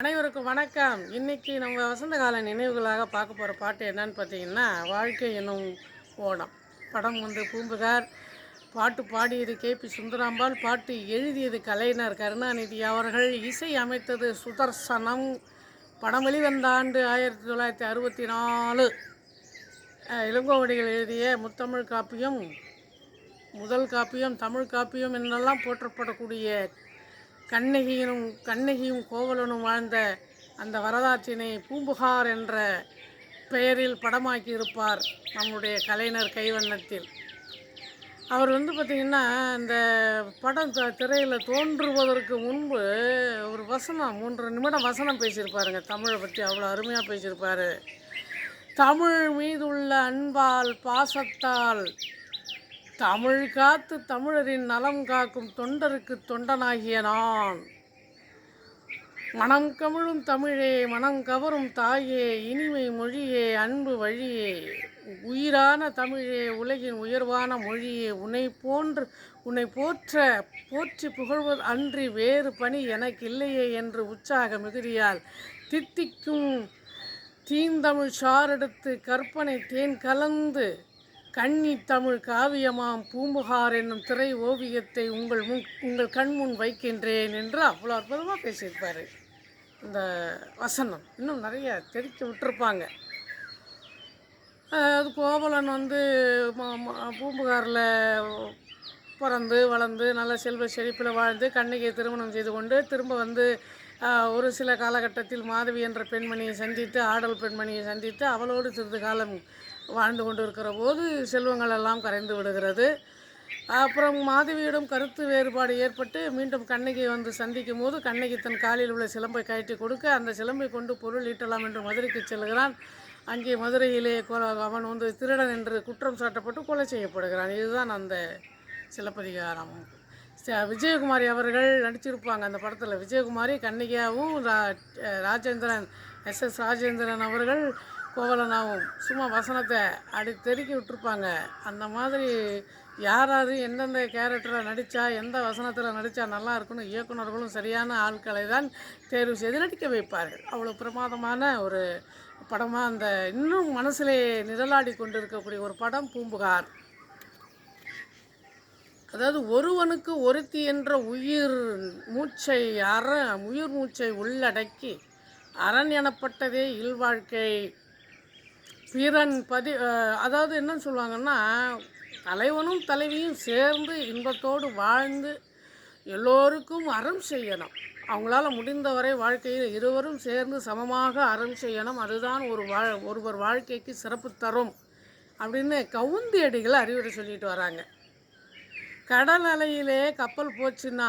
அனைவருக்கும் வணக்கம். இன்னைக்கு நம்ம வசந்த கால நினைவுகளாக பார்க்க போகிற பாட்டு என்னன்னு பார்த்தீங்கன்னா வாழ்க்கை என்னும் ஓடம் படம் வந்து பூம்புகார். பாட்டு பாடியது கே. பி. சுந்தராம்பாள். பாட்டு எழுதியது கலைஞர் கருணாநிதி அவர்கள். இசை அமைத்தது சுதர்சனம். படம் வெளிவந்த ஆண்டு ஆயிரத்தி தொள்ளாயிரத்தி அறுபத்தி நாலு. இளங்கோவடிகள் எழுதிய முத்தமிழ் காப்பியம் முதல் காப்பியம் தமிழ் காப்பியம் என்றெல்லாம் போற்றப்படக்கூடிய கண்ணகியினும் கண்ணகியும் கோவலனும் வாழ்ந்த அந்த வரலாற்றினை பூம்புகார் என்ற பெயரில் படமாக்கியிருப்பார் நம்முடைய கலைஞர் கைவண்ணத்தில். அவர் வந்து பார்த்திங்கன்னா இந்த படம் த- திரையில் தோன்றுவதற்கு முன்பு ஒரு வசனம் மூன்று நிமிடம் வசனம் பேசியிருப்பாருங்க. தமிழை பற்றி அவ்வளோ அருமையாக பேசியிருப்பார். தமிழ் மீதுள்ள அன்பால் பாசத்தால் தமிழ் காத்து தமிழரின் நலம் காக்கும் தொண்டருக்கு தொண்டனாகிய நான். மனம் கமிழும் தமிழே மனம் கவரும் தாயே இனிமை மொழியே அன்பு வழியே. உயிரான தமிழே உலகின் உயர்வான மொழியே உன்னை போன்று உன்னை போற்ற போற்றி புகழ்வது அன்றி வேறு பணி எனக்கு இல்லையே என்று உற்சாக மிகுதியால் தித்திக்கும் தீந்தமிழ் சாரெடுத்து கற்பனை தேன் கலந்து கன்னி தமிழ் காவியமாம் பூம்புகார் என்னும் திரை ஓவியத்தை உங்கள் முன் உங்கள் கண் முன் வைக்கின்றேன் என்று அவ்வளோ அற்புதமாக பேசியிருப்பார். இந்த வசனம். இன்னும் நிறைய தெரிக்க விட்டுருப்பாங்க. அது கோவலன் வந்து பூம்புகாரில் பிறந்து வளர்ந்து நல்ல செல்வ செழிப்பில் வாழ்ந்து கண்ணகியை திருமணம் செய்து கொண்டு திரும்ப வந்து ஒரு சில காலகட்டத்தில் மாதவி என்ற பெண்மணியை சந்தித்து ஆடல் பெண்மணியை சந்தித்து அவளோடு சிறிது காலம் வாழ்ந்து கொண்டு இருக்கிற போது செல்வங்கள் எல்லாம் கரைந்து விடுகிறது. அப்புறம் மாதவியிடம் கருத்து வேறுபாடு ஏற்பட்டு மீண்டும் கண்ணகி வந்து சந்திக்கும் போது கண்ணகி தன் காலில் உள்ள சிலம்பை கழட்டி கொடுக்க அந்த சிலம்பை கொண்டு பொருள் ஈட்டலாம் என்று மதுரைக்கு செல்கிறான். அங்கே மதுரையிலே அவன் வந்து திருடன் என்று குற்றம் சாட்டப்பட்டு கொலை செய்யப்படுகிறான். இதுதான் அந்த சிலப்பதிகாரம். விஜயகுமாரி அவர்கள் நடிச்சிருப்பாங்க அந்த படத்தில். விஜயகுமாரி கண்ணகியாவும் ரா- ராஜேந்திரன் எஸ் எஸ் ராஜேந்திரன் அவர்கள் கோவலனாவும் சும்மா வசனத்தை அடி தெருக்கி விட்டுருப்பாங்க. அந்த மாதிரி யார் யார் எந்தெந்த கேரக்டரில் நடித்தா எந்த வசனத்தில் நடித்தா நல்லா இருக்குன்னு இயக்குனர்களும் சரியான ஆட்களை தான் தேர்வு செய்து நடிக்க வைப்பார்கள். அவ்வளோ பிரமாதமான ஒரு படமாக அந்த இன்னும் மனசிலே நிழலாடி கொண்டிருக்கக்கூடிய ஒரு படம் பூம்புகார். அதாவது ஒருவனுக்கு ஒருத்தி என்ற உயிர் மூச்சை அற உயிர் மூச்சை உள்ளடக்கி அரண் எனப்பட்டதே இல்வாழ்க்கை. பிறன் பதி அதாவது என்ன சொல்லுவாங்கன்னா தலைவனும் தலைவியும் சேர்ந்து இன்பத்தோடு வாழ்ந்து எல்லோருக்கும் அறம் செய்யணும். அவங்களால முடிந்தவரை வாழ்க்கையில் இருவரும் சேர்ந்து சமமாக அறம் செய்யணும். அதுதான் ஒரு வாழ் ஒருவர் வாழ்க்கைக்கு சிறப்பு தரும். அப்படின்னு கவுந்தி அடிகளை அறிவுரை சொல்லிட்டு வராங்க. கடல் அலையிலே கப்பல் போச்சுன்னா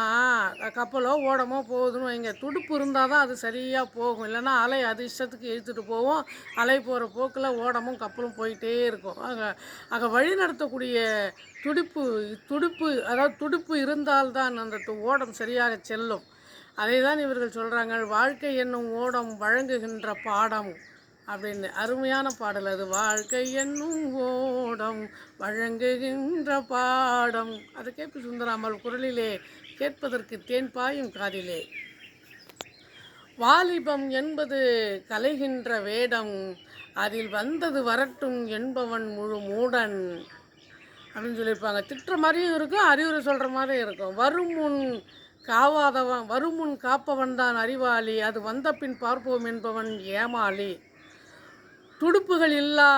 கப்பலோ ஓடமோ போகுதுன்னு வைங்க. துடுப்பு இருந்தால் தான் அது சரியாக போகும். இல்லைன்னா அலை அது இஷ்டத்துக்கு இழுத்துட்டு போவோம். அலை போகிற போக்கில் ஓடமும் கப்பலும் போயிட்டே இருக்கும். அங்கே அங்கே வழி நடத்தக்கூடிய துடுப்பு துடுப்பு அதாவது துடுப்பு இருந்தால்தான் அந்த ஓடம் சரியாக செல்லும். அதை தான் இவர்கள் சொல்கிறாங்க வாழ்க்கை என்னும் ஓடம் வழங்குகின்ற பாடம் அப்படின்னு அருமையான பாடல் அது. வாழ்க்கை என்னும் ஓடம் வழங்குகின்ற பாடம். அது கேபி சுந்தராமல் குரலிலே கேட்பதற்கு தேன் பாயும் காதிலே. வாலிபம் என்பது கலைகின்ற வேடம் அதில் வந்தது வரட்டும் என்பவன் முழு மூடன். அப்படின்னு சொல்லியிருப்பாங்க. திட்டுற மாதிரியும் இருக்கும் அறிவுரை சொல்கிற மாதிரியும் இருக்கும். வரும் முன் காவாதவன் வரும் முன் காப்பவன் தான் அறிவாளி அது வந்த பின் பார்ப்போம் என்பவன் ஏமாளி. துடுப்புகள் இல்லா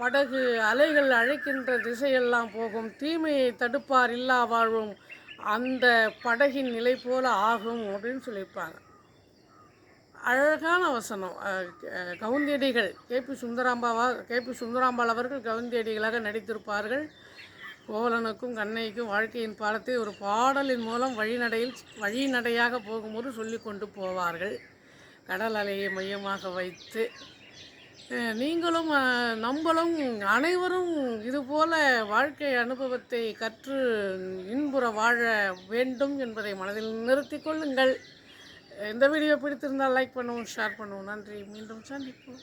படகு அலைகள் அழைக்கின்ற திசையெல்லாம் போகும். தீமையை தடுப்பார் இல்லா வாழ்வும். அந்த படகின் நிலை போல ஆகும் அப்படின்னு சொல்லியிருப்பாங்க. அழகான வசனம். கவுந்தியடிகள் கேபி சுந்தராம்பாவா கேபி சுந்தராம்பாள் அவர்கள் கவுந்தியடிகளாக நடித்திருப்பார்கள். கோவலனுக்கும் கண்ணைக்கும் வாழ்க்கையின் பாடத்தை ஒரு பாடலின் மூலம் வழிநடையில் வழிநடையாக போகும்போது சொல்லி கொண்டு போவார்கள். கடல் அலையை மையமாக வைத்து நீங்களும் நம்மளும் அனைவரும் இதுபோல வாழ்க்கை அனுபவத்தை கற்று இன்புற வாழ வேண்டும் என்பதை மனதில் நிறுத்தி கொள்ளுங்கள். இந்த வீடியோ பிடித்திருந்தால் லைக் பண்ணுவோம் ஷேர் பண்ணுவோம். நன்றி. மீண்டும் சந்திப்போம்.